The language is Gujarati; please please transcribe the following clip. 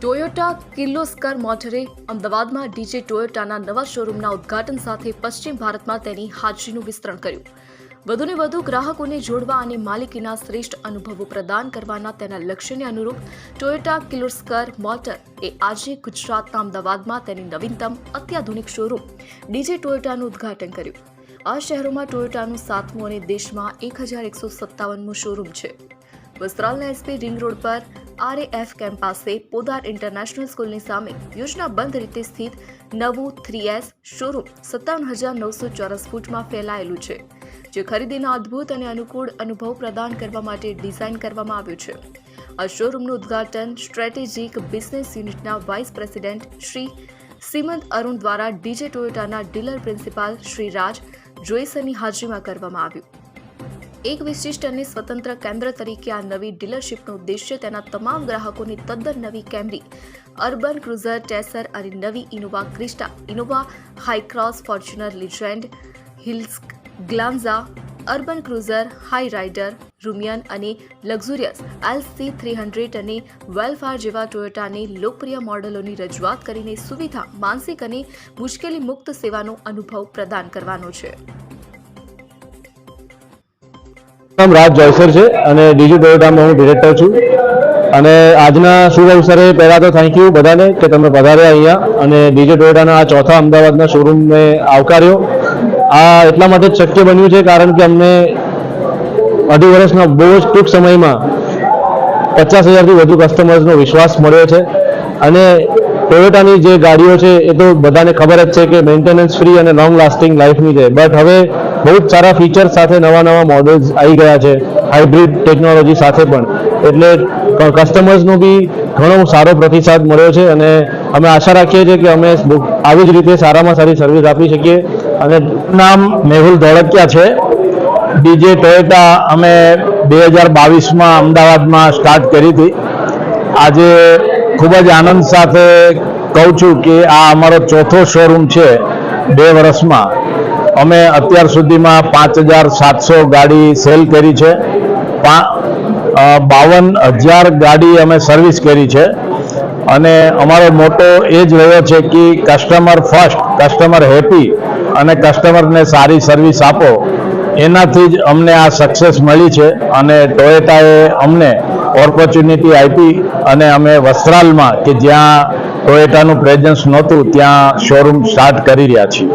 ટોયોટા કિર્લોસ્કર મોટરે અમદાવાદમાં ડીજે ટોયોટાના નવા શોરૂમના ઉદ્ઘાટન સાથે પશ્ચિમ ભારતમાં તેની હાજરીનું વિસ્તરણ કર્યું. વધુને વધુ ગ્રાહકોને જોડવા અને માલિકીના શ્રેષ્ઠ અનુભવો પ્રદાન કરવાના તેના લક્ષ્યને અનુરૂપ ટોયોટા કિર્લોસ્કર મોટર એ આજે ગુજરાતના અમદાવાદમાં તેની નવીનતમ અત્યાધુનિક શોરૂમ ડીજે ટોયોટાનું ઉદ્ઘાટન કર્યું. આ શહેરોમાં ટોયોટાનું સાતમું અને દેશમાં એક હજાર એકસો સત્તાવનમું શોરૂમ છે. વસ્ત્રાલના એસપી રિંગ રોડ પર આરએએફ કેમ્પ પાસે પોદાર ઇન્ટરનેશનલ સ્કૂલની સામે યોજનાબંધ રીતે સ્થિત નવું થ્રી એસ શોરૂમ સત્તાવન હજાર નવસો ચોરસ ફૂટમાં ફેલાયેલું છે, જે ખરીદીના અદ્ભુત અને અનુકૂળ અનુભવ પ્રદાન કરવા માટે ડિઝાઇન કરવામાં આવ્યું છે. આ શોરૂમનું ઉદ્ઘાટન સ્ટ્રેટેજિક બિઝનેસ યુનિટના વાઇસ પ્રેસિડેન્ટ શ્રી સીમંત અરુણ દ્વારા ડીજે ટોયોટાના ડીલર પ્રિન્સિપાલ શ્રી રાજ જોઈસરની હાજરીમાં કરવામાં આવ્યું. એક વિશિષ્ટ અને સ્વતંત્ર કેન્દ્ર તરીકે આ નવી ડીલરશીપનો ઉદ્દેશ્ય તેના તમામ ગ્રાહકોની તદ્દન નવી કેમરી અર્બન ક્રુઝર ટેસર અને નવી Innova Crysta, Innova Hycross, Fortuner legend Hilux Glanza, urban cruiser, Hyryder, Rumion અને લક્ઝુરિયસ, એલસી થ્રી હંડ્રેડ અને વેલફાર જેવા ટોયોટાની લોકપ્રિય મોડલોની રજૂઆત કરીને સુવિધા, માનસિક અને મુશ્કેલી મુક્ત સેવાનો અનુભવ પ્રદાન કરવાનો છે. નામ રાજ જયસર છે અને ડીજી ટોયોટામાં હું ડિરેક્ટર છું. અને આજના શુભ અવસરે પહેલાં તો થેન્ક યુ બધાને કે તમે પધાર્યા અહીંયા અને ડીજી ટોયોટાના આ ચોથા અમદાવાદના શોરૂમને આવકાર્યો. આ એટલા માટે જ શક્ય બન્યું છે કારણ કે અમને અઢી વર્ષના બહુ જ ટૂંક સમયમાં પચાસ હજારથી વધુ કસ્ટમર્સનો વિશ્વાસ મળ્યો છે. અને ટોયોટાની જે ગાડીઓ છે, એ તો બધાને ખબર જ છે કે મેન્ટેનન્સ ફ્રી અને લોંગ લાસ્ટિંગ લાઈફની છે. બટ હવે બહુ જ સારા ફીચર્સ સાથે નવા નવા મોડલ્સ આવી ગયા છે હાઇબ્રિડ ટેકનોલોજી સાથે પણ. એટલે કસ્ટમર્સનો બી ઘણો સારો પ્રતિસાદ મળ્યો છે અને અમે આશા રાખીએ છીએ કે અમે આવી જ રીતે સારામાં સારી સર્વિસ આપી શકીએ. અને નામ મેહુલ ધોળકિયા છે. બીજે ટોયોટા અમે બે હજાર બાવીસમાં અમદાવાદમાં સ્ટાર્ટ કરી હતી. આજે ખૂબ જ આનંદ સાથે કહું છું કે આ અમારો ચોથો શોરૂમ છે બે વર્ષમાં. અમે અત્યાર સુધીમાં પાંચ હજાર સાતસો ગાડી સેલ કરી છે. બાવન હજાર ગાડી અમે સર્વિસ કરી છે. અને અમારો મોટો એ જ રહ્યો છે કે કસ્ટમર ફર્સ્ટ કસ્ટમર હેપી અને કસ્ટમરને સારી સર્વિસ આપો. એનાથી જ અમને આ સક્સેસ મળી છે અને ટોયોટાએ અમને ઓપોર્ચ્યુનિટી આપી અને અમે વસ્ત્રાલમાં કે જ્યાં ટોયોટાનું પ્રેઝન્સ નહોતું, ત્યાં શોરૂમ સ્ટાર્ટ કરી રહ્યા છીએ.